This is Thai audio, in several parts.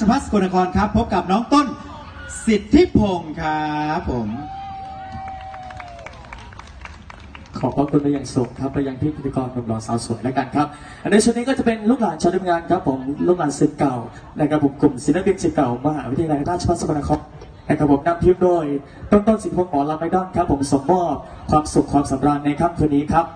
ชภัฏสกลนครครับ พบกับน้องต้นสิทธิพงศ์ครับผม ขอบพระคุณไปอย่างสูงครับไปยังพี่พิธีกรหนุ่มหล่อสาวสวยแล้วกันครับอันในชุดนี้ก็จะเป็นลูกหลานชาวทำงานครับผมลูกหลานศิษย์เก่านะครับผมกลุ่มศิลปินศิษย์เก่ามหาวิทยาลัยราชภัฏสกลนครนะครับผมนำทีมโดยต้นต้นสิทธิพงศ์หมอลำไมดอนครับผมส่งมอบความสุขความสำราญในค่ำคืนนี้ครับ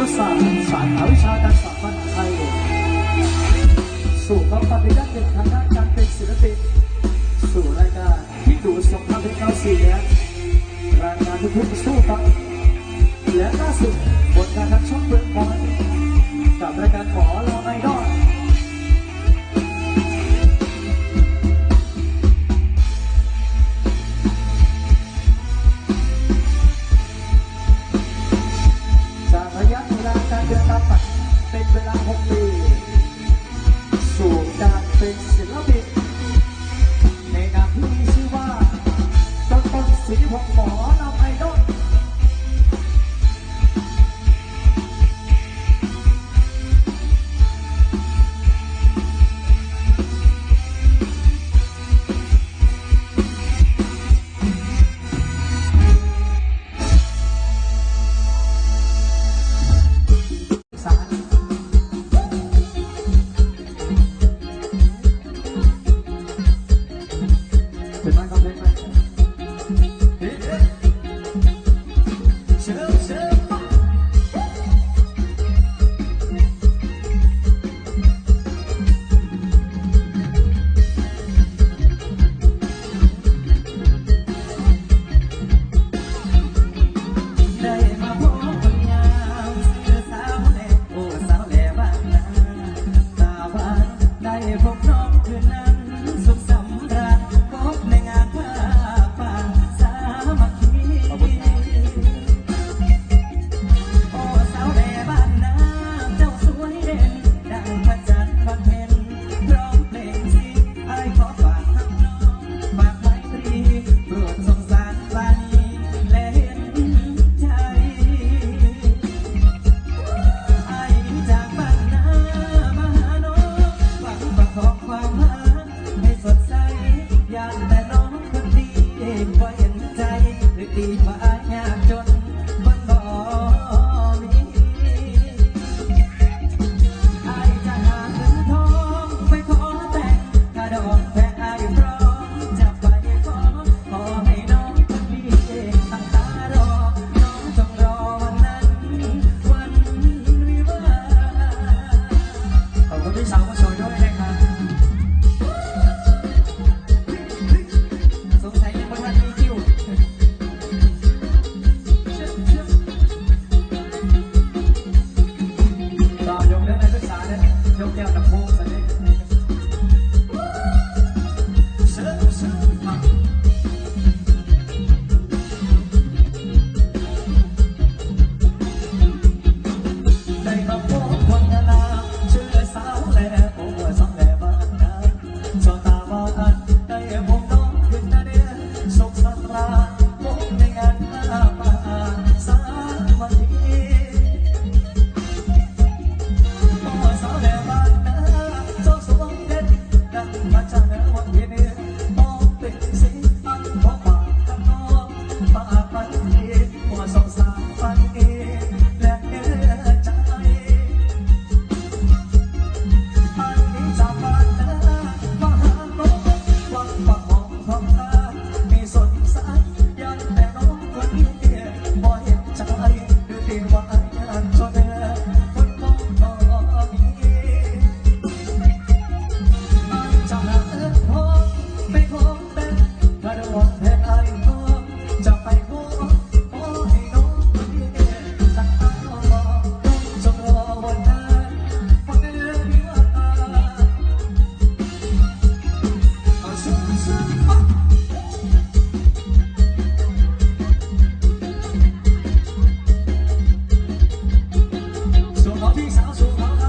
รศาสตร์สาขาวิชาการสอนภาษาไทย สู่ความฝันในด้านหนึ่งทางด้านการเป็นศิลปิน สู่รายการที่ดูสงครามเป็นเก้าเสียงรายการทุกๆสู้ครับและล่าสุดบทการทางช่องเบิร์กพอยกับรายการขอรอไอดอ สู่การเป็นศิลปินในนามที่มีชื่อว่าต้นต้นสิทธิพงศ์หมอน อยางแต่น้องคนดีพอเห็นใจหรือดีไป Macam mana awak gini พี่